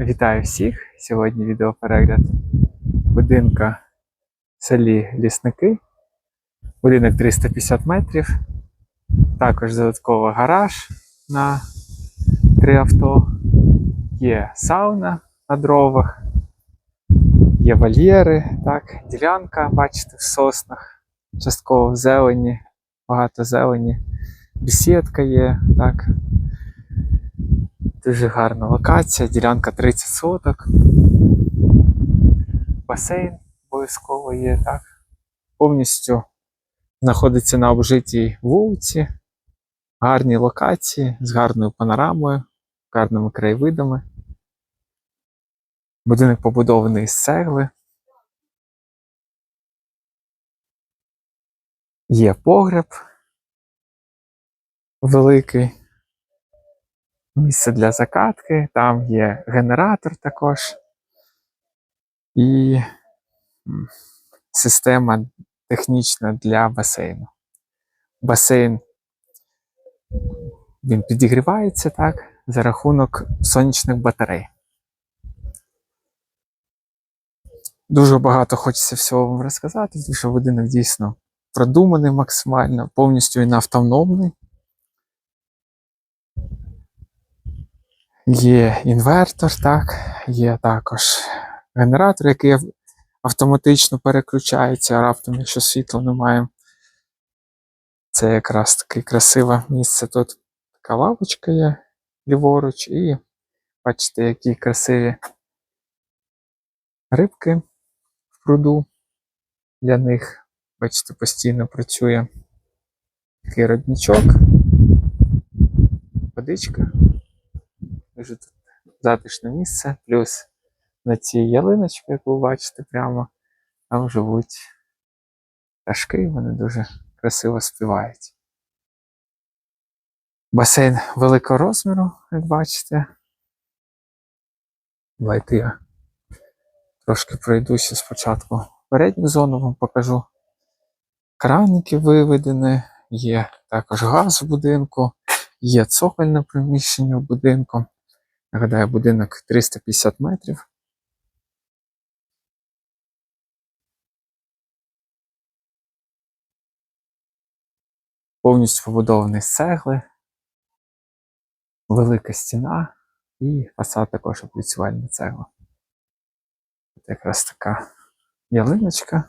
Вітаю всіх! Сьогодні відеоперегляд будинка в селі Лісники. Будинок 350 метрів. Також додатково гараж на три авто. Є сауна на дровах, є вольєри, так, ділянка, бачите, в соснах, частково в зелені, багато зелені. Бесідка є, так. Дуже гарна локація, ділянка 30 соток. Басейн обов'язково є, так. Повністю знаходиться на обжитій вулиці, гарній локації з гарною панорамою, гарними краєвидами. Будинок побудований з цегли. Є погреб великий місце для закатки, там є генератор також і система технічна для басейну. Басейн він підігрівається так за рахунок сонячних батарей. Дуже багато хочеться всього вам розказати, тому що будинок дійсно продуманий максимально, повністю він автономний. Є інвертор, так, є також генератор, який автоматично переключається раптом, якщо світла немає. Це якраз таке красиве місце. Тут така лавочка є ліворуч, і бачите, які красиві рибки в пруду. Для них, бачите, постійно працює такий родничок, водичка. Дуже тут затишне місце, плюс на цій ялиночці, як ви бачите, прямо там живуть пташки, вони дуже красиво співають. Басейн великого розміру, як бачите. Давайте я трошки пройдуся спочатку передню зону, вам покажу. Краники виведені, є також газ в будинку, є цокольне приміщення в будинку. Нагадаю, будинок 350 метрів. Повністю побудований цегли, велика стіна і фасад також облицювальна цегла. Тут якраз така ялиночка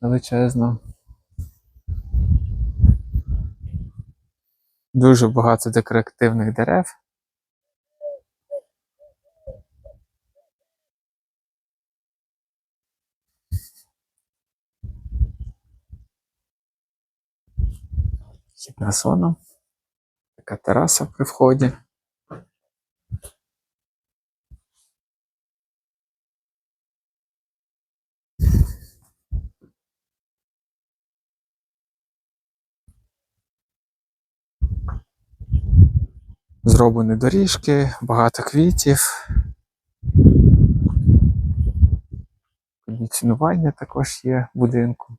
величезна. Дуже багато декоративних дерев. Вхідна зона. Така тераса при вході. Зроблені доріжки, багато квітів. Кондиціонування також є в будинку.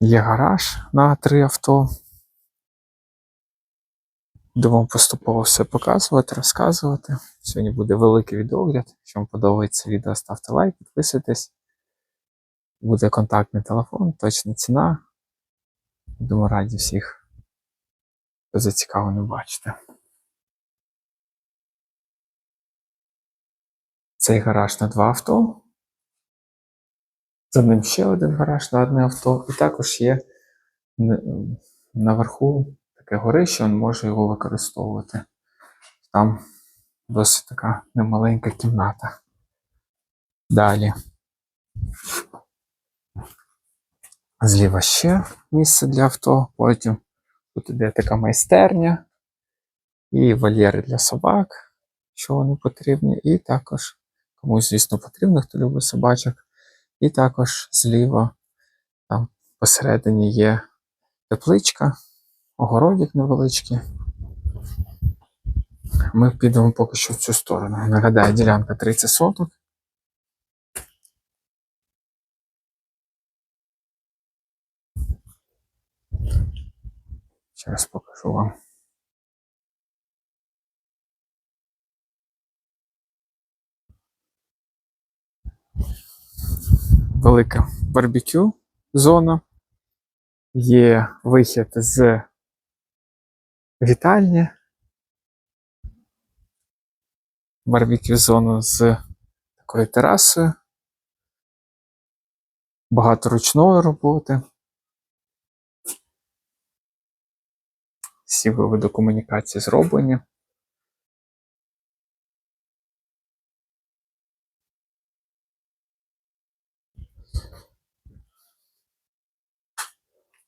Є гараж на три авто. Буду поступово все показувати, розказувати. Сьогодні буде великий відеогляд. Якщо вам подобається відео, ставте лайк, підписуйтесь. Буде контактний телефон, точна ціна. Будемо раді всіх, хто зацікавлений бачити. Цей гараж на два авто. За ним ще один гараж на одне авто. І також є наверху таке горище, він може його використовувати. Там досить така немаленька кімната. Далі. Зліва ще місце для авто, потім тут іде така майстерня і вольєри для собак, що вони потрібні, і також комусь, звісно, потрібно, хто любить собачок. І також зліва там посередині є тепличка, огородик невеличкий. Ми підемо поки що в цю сторону. Нагадаю, ділянка 30 соток. Зараз покажу вам. Велика барбекю зона. Є вихід з вітальні. Барбекю зону з такою терасою. Багато ручної роботи. Всі виводи комунікації зроблені.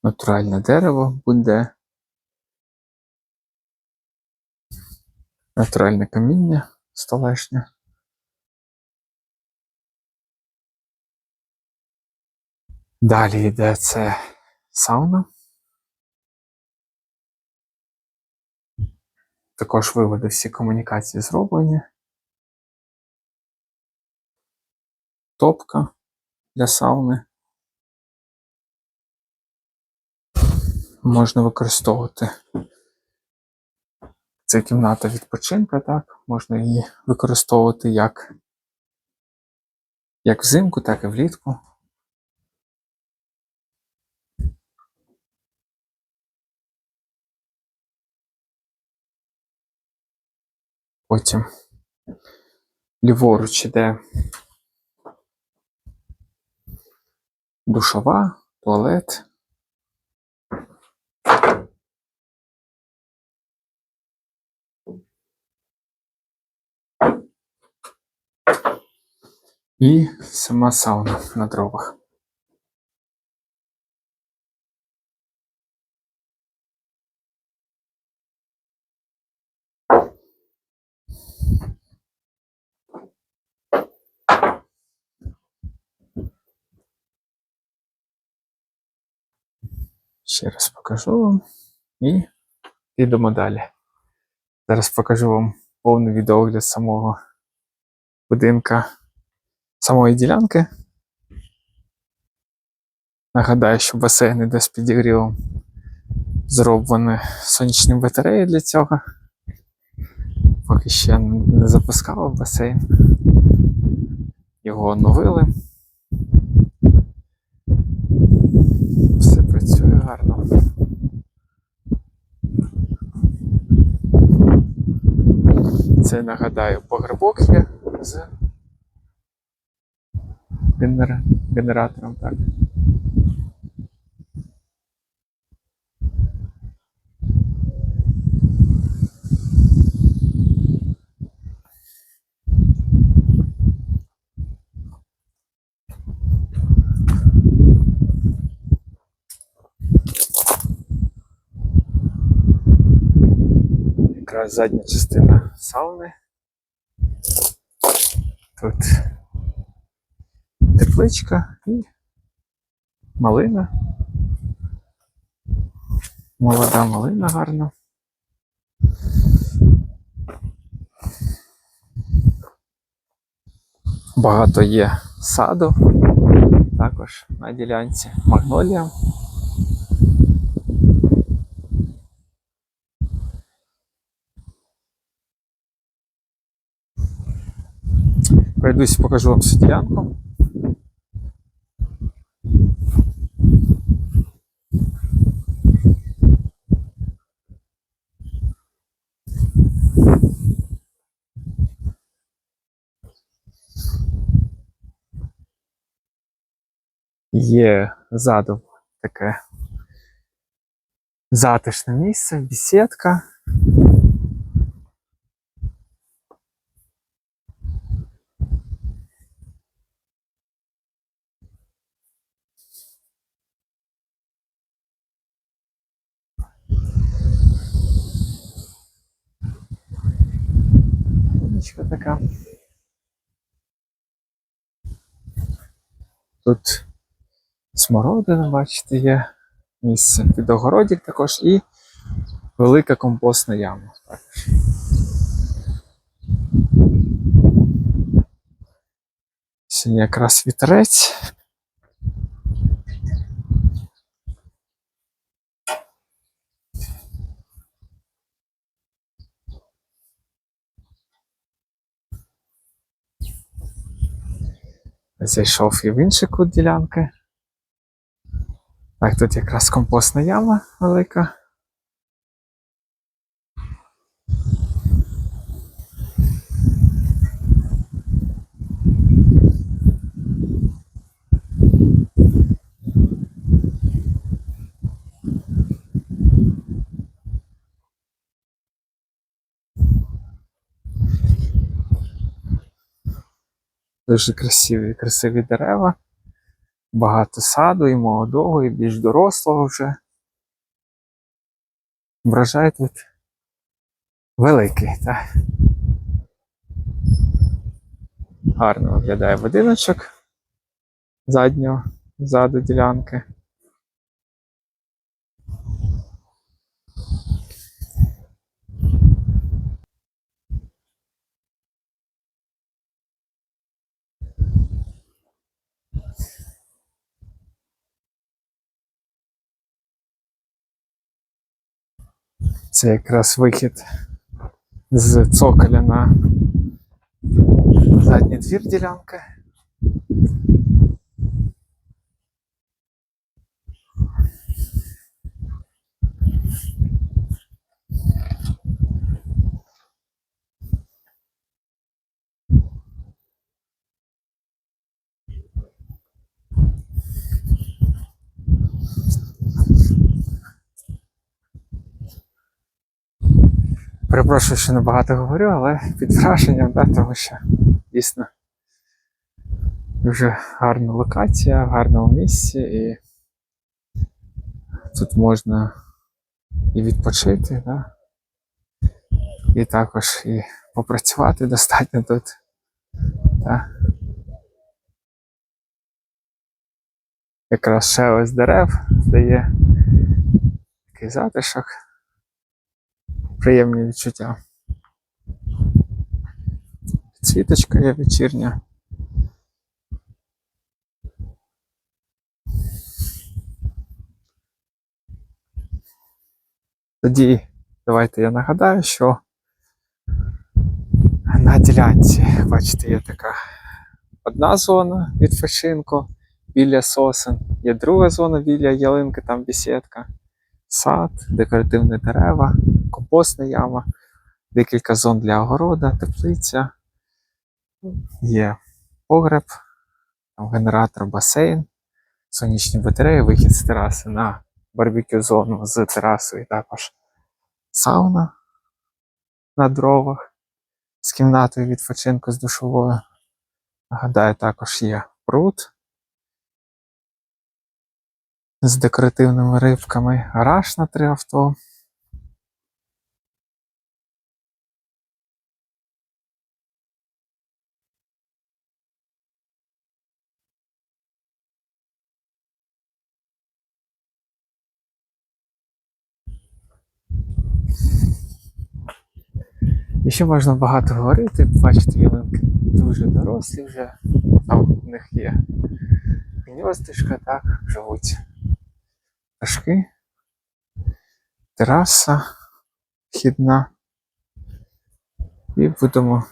Натуральне дерево буде. Натуральне каміння столешнє. Далі йде це сауна. Також виводи всі комунікації зроблені. Топка для сауни. Можна використовувати. Це кімната відпочинка, так? Можна її використовувати як, як взимку, так і влітку. Потім ліворуч іде душова, туалет. І сама сауна на дровах. Ще раз покажу вам і підемо далі. Зараз покажу вам повний відеогляд самого будинка, самої ділянки. Нагадаю, що басейн іде з підігрівом. Зроблені сонячні батареї для цього. Поки ще не запускав басейн. Його оновили. Все працює гарно. Це нагадаю, погребок є з генера... генератором, так. Якраз задня частина сауни. Тут тепличка і малина. Молода малина гарна. Багато є саду, також на ділянці магнолія. Пройдусь, покажу вам всю. Є ззаду таке затишне місце, бесідка. Водичка така. Тут смородина, бачите, є місце під огородів також і велика компостна яма. Також. Сьогодні якраз вітерець. Зайшов і в інший кут ділянки. Так, тут якраз компостна яма велика. Дуже красиві, красиві дерева. Багато саду і молодого, і більш дорослого вже. Врожай тут великий, так. Гарно виглядає будиночок заднього, ззаду ділянки. Це якраз вихід з цоколя на задній двір ділянки. Перепрошую, що не багато говорю, але під враженням, да, тому що дійсно дуже гарна локація, в гарному місці, і тут можна і відпочити, да, і також і попрацювати достатньо тут. Да. Якраз шелест дерев дає такий затишок приємні відчуття. Світочка є вечірня. Тоді давайте я нагадаю, що на ділянці, бачите, є така одна зона відпочинку біля сосен, є друга зона біля ялинки, там бесідка, сад, декоративні дерева, компостна яма, декілька зон для огорода, теплиця, є погреб, там генератор, басейн, сонячні батареї, вихід з тераси на барбекю зону з терасою, також сауна на дровах з кімнатою відпочинку з душовою. Нагадаю, також є пруд з декоративними рибками, гараж на три авто. І ще можна багато говорити. Бачите, ялинки дуже дорослі вже. Там в них є гніздишка, так, живуть пташки, тераса вхідна. І будемо,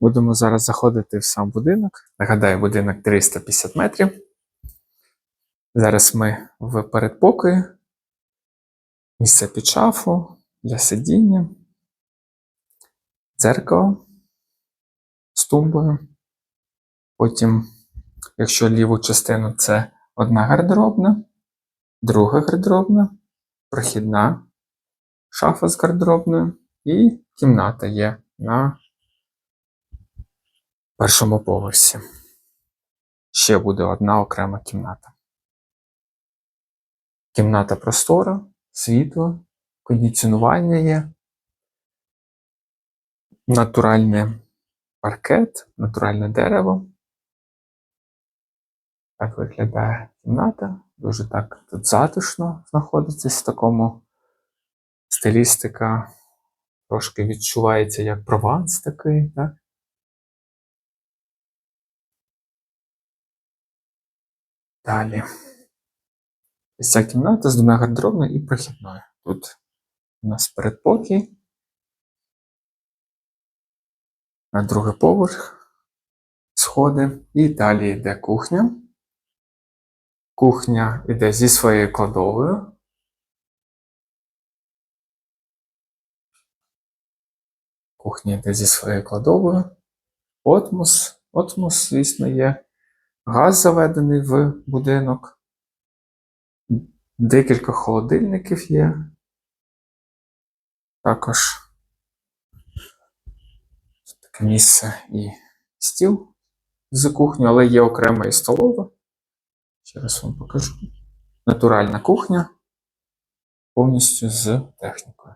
будемо зараз заходити в сам будинок. Нагадаю, будинок 350 метрів. Зараз ми в передпокої. Місце під шафу для сидіння, дзеркало з тумбою. Потім, якщо ліву частину це одна гардеробна, друга гардеробна, прохідна шафа з гардеробною і кімната є на першому поверсі. Ще буде одна окрема кімната. Кімната простора, світло, кондиціонування є, натуральний паркет, натуральне дерево. Так виглядає кімната. Дуже так тут затишно знаходитись в такому стилістика. Трошки відчувається як прованс такий, так? Далі. Ця кімната з двома гардеробною і прохідною. Тут у нас передпокій. На другий поверх. сходи. І далі йде кухня. Кухня йде зі своєю кладовою. Кухня йде зі своєю кладовою. Отмус. Отмус, звісно, є. Газ заведений в будинок. Декілька холодильників є. Також таке місце і стіл з кухню, але є окрема і столова. Ще раз вам покажу. Натуральна кухня повністю з технікою.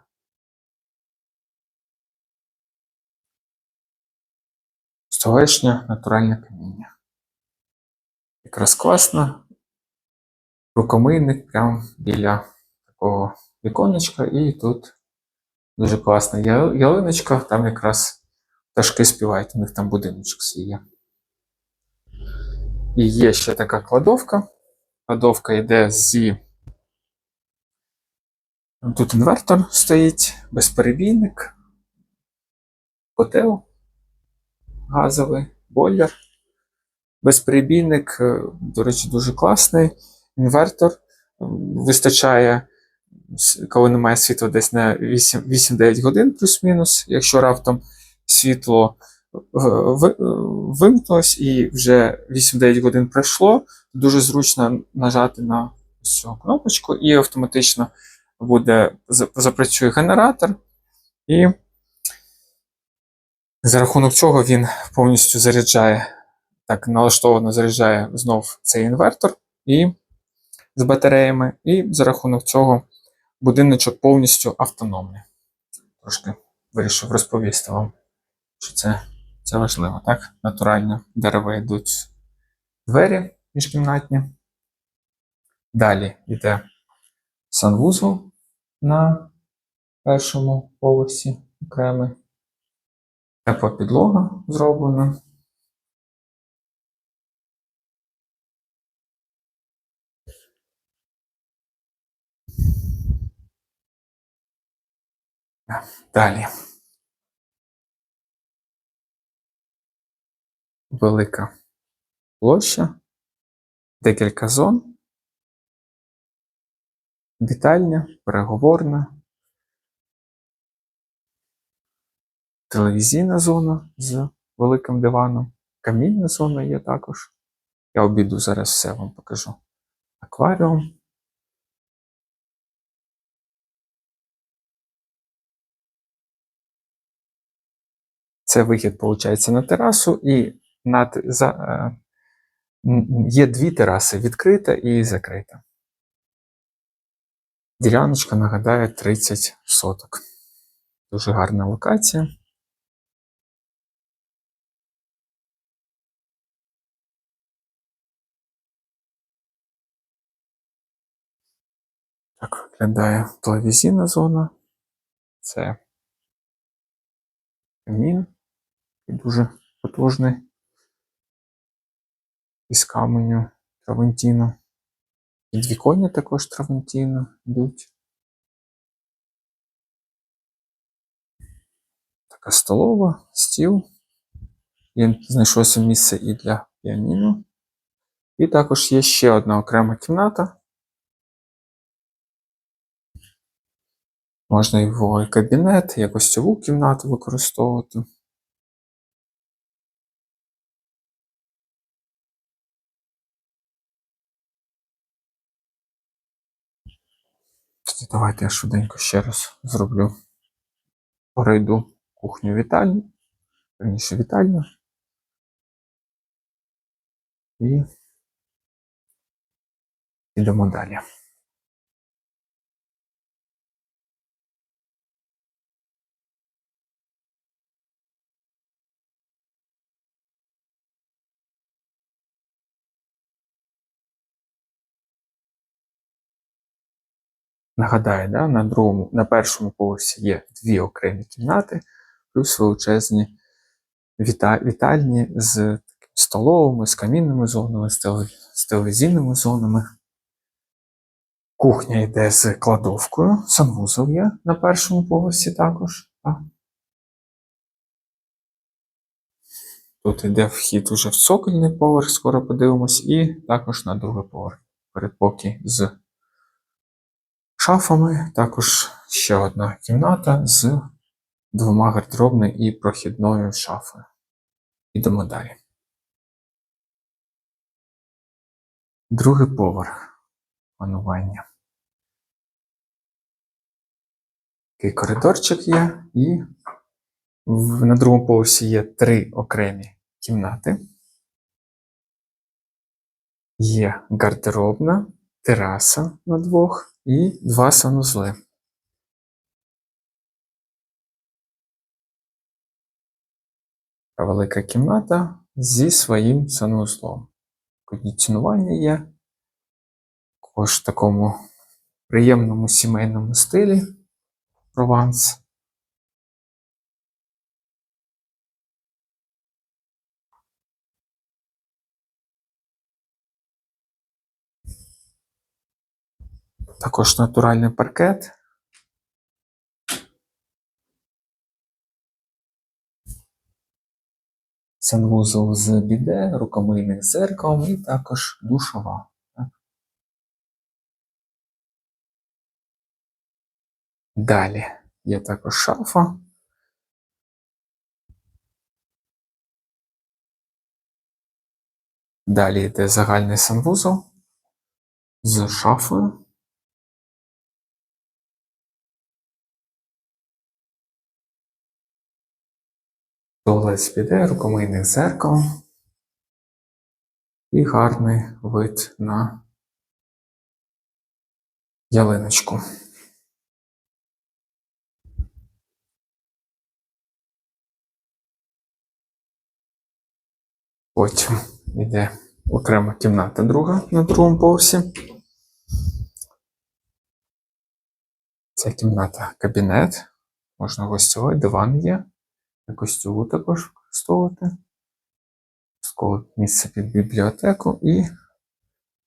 Столешня, натуральне каміння. Якраз класно. Рукомийник прямо біля такого віконечка, і тут дуже класна ялиночка, там якраз пташки співають, у них там будиночок свій є. І є ще така кладовка. Кладовка йде зі. Тут інвертор стоїть, безперебійник, котел газовий, бойлер. Безперебійник, е, до речі, дуже класний. Інвертор вистачає, коли немає світла, десь на 8 8-9 годин плюс-мінус. Якщо раптом світло е, е, вимкнулось і вже 8-9 годин пройшло, дуже зручно нажати на цю кнопочку, і автоматично буде запрацює генератор, і за рахунок чого він повністю заряджає, так налаштовано заряджає знов цей інвертор і з батареями, і за рахунок цього будиночок повністю автономний. Трошки вирішив розповісти вам, що це, це важливо, так? Натурально дерева йдуть двері міжкімнатні. Далі йде санвузол на першому поверсі окремий. Тепла підлога зроблена. Далі. Велика площа, декілька зон, вітальня, переговорна, телевізійна зона з великим диваном, камінна зона є також. Я обіду зараз все вам покажу. Акваріум. Це вихід, виходить, на терасу, і над, за, е, є дві тераси: відкрита і закрита. Діляночка нагадає 30 соток. Дуже гарна локація. Так виглядає телевізійна зона. Це камін. І дуже потужний. Із каменю травентіну. Підвіконня також травентіну йдуть. Така столова, стіл. Є, знайшлося місце і для піаніно. І також є ще одна окрема кімната. Можна і кабінет, і гостьову кімнату використовувати. Давайте я швиденько ще раз зроблю. Перейду кухню вітальню, раніше вітальню. І йдемо далі. Нагадаю, да, на другому, на першому поверсі є дві окремі кімнати, плюс величезні віта, вітальні з столовими, з камінними зонами, з, теле, з телевізійними зонами. Кухня йде з кладовкою, санвузол є на першому поверсі також. Так. Тут йде вхід уже в цокольний поверх, скоро подивимось, і також на другий поверх. Передпокій з шафами. Також ще одна кімната з двома гардеробною і прохідною шафою. Ідемо далі. Другий поверх панування. Такий коридорчик є, і на другому поверсі є три окремі кімнати. Є гардеробна, тераса на двох і два санузли. Велика кімната зі своїм санузлом. Кондиціонування є. Також в такому приємному сімейному стилі Прованс. Також натуральний паркет. Санвузол з біде, рукомийним зеркалом і також душова. Далі є також шафа. Далі йде загальний санвузол з шафою. Туалет з біде, рукомийне зеркало. І гарний вид на ялиночку. Потім йде окрема кімната друга на другому поверсі. Ця кімната кабінет. Можна гостьовий, диван є. Гостьову також використовувати. Сколот місце під бібліотеку і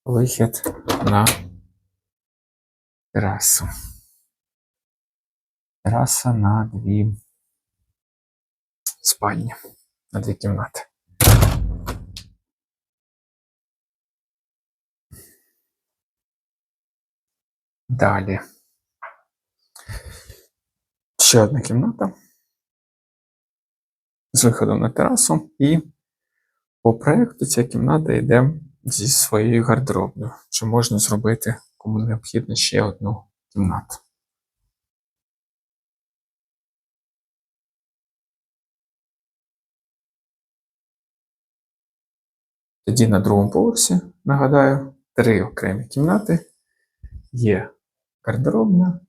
вихід на терасу. Тераса на дві спальні, на дві кімнати. Далі. Ще одна кімната з виходом на терасу, і по проєкту ця кімната йде зі своєю гардеробною. Чи можна зробити, кому необхідно ще одну кімнату. Тоді на другому поверсі, нагадаю, три окремі кімнати. Є гардеробна,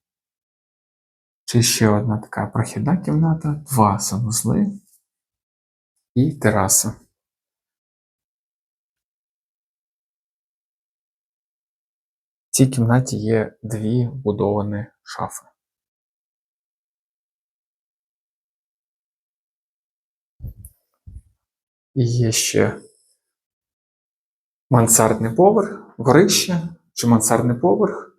чи ще одна така прохідна кімната, два санузли і тераса. В цій кімнаті є дві вбудовані шафи. І є ще мансардний поверх, горище чи мансардний поверх,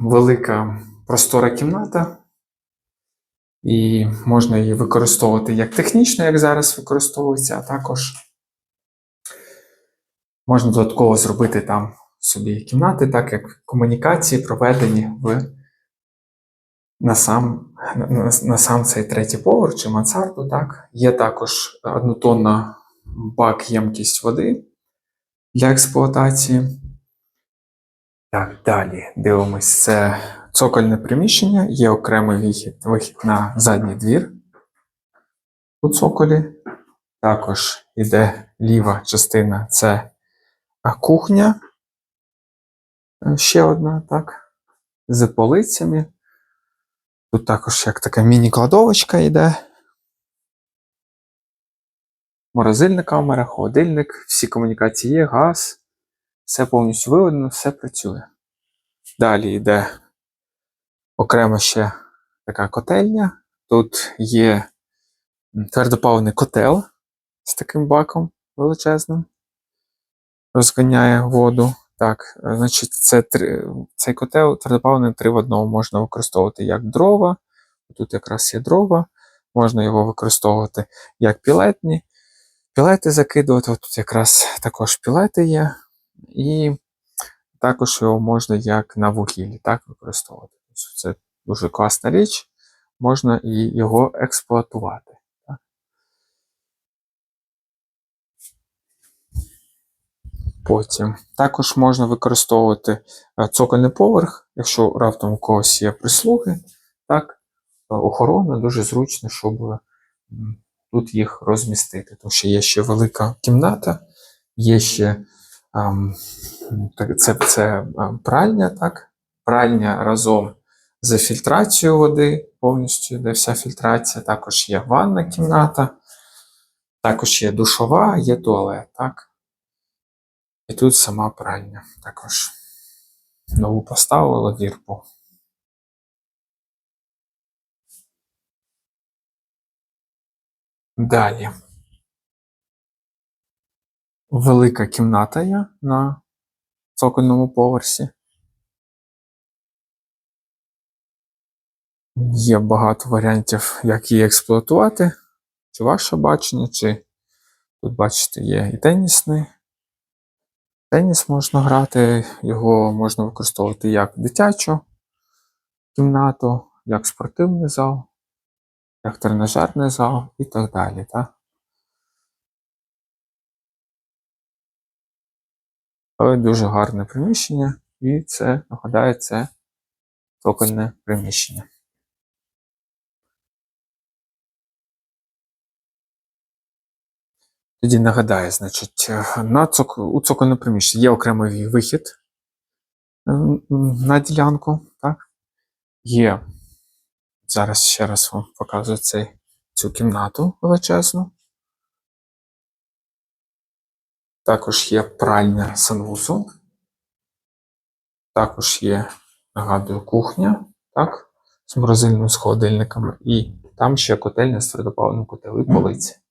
велика простора кімната, і можна її використовувати як технічно, як зараз використовується, а також можна додатково зробити там собі кімнати, так як комунікації проведені в на сам, на, на, сам цей третій поверх чи мансарду. Так. Є також однотонна бак ємкість води для експлуатації. Так, далі дивимось. Це цокольне приміщення, є окремий вихід, вихід на задній двір у цоколі. Також іде ліва частина це кухня. Е, Ще одна, так, з полицями. Тут також як така міні-кладовочка йде. Морозильна камера, холодильник, всі комунікації є, газ. Все повністю виведено, все працює. Далі йде окремо ще така котельня. Тут є м, твердопаливний котел з таким баком величезним. Розганяє воду. Так, е, значить, це три, цей котел твердопаливний три в одному можна використовувати як дрова. Тут якраз є дрова, можна його використовувати як пілетні, пілети закидувати. От Тут якраз також пілети є, і також його можна як на вугіллі так, використовувати. Це дуже класна річ, можна і його експлуатувати. Потім також можна використовувати е, цокольний поверх, якщо раптом у когось є прислуги, так, е, охорона дуже зручно, щоб тут їх розмістити. Тому що є ще велика кімната, є ще це, це пральня, так? Пральня разом з фільтрацією води, повністю йде вся фільтрація. Також є ванна кімната, також є душова, є туалет, так? І тут сама пральня також. Нову поставила вірпу. Далі. Велика кімната є на цокольному поверсі. Є багато варіантів, як її експлуатувати. Чи ваше бачення, чи тут, бачите, є і тенісний. Теніс можна грати, його можна використовувати як дитячу кімнату, як спортивний зал, як тренажерний зал і так далі. Так? Але дуже гарне приміщення, і це, нагадаю, це цокольне приміщення. Тоді нагадаю, значить, на цок... у цокольне приміщення є окремий вихід м, на ділянку. Так? Є. Зараз ще раз вам показую цей, цю кімнату величезну. Також є пральня санвузол. Також є, нагадую, кухня, так, з морозильним з холодильниками. І там ще котельня з твердопаливним котел і полиці.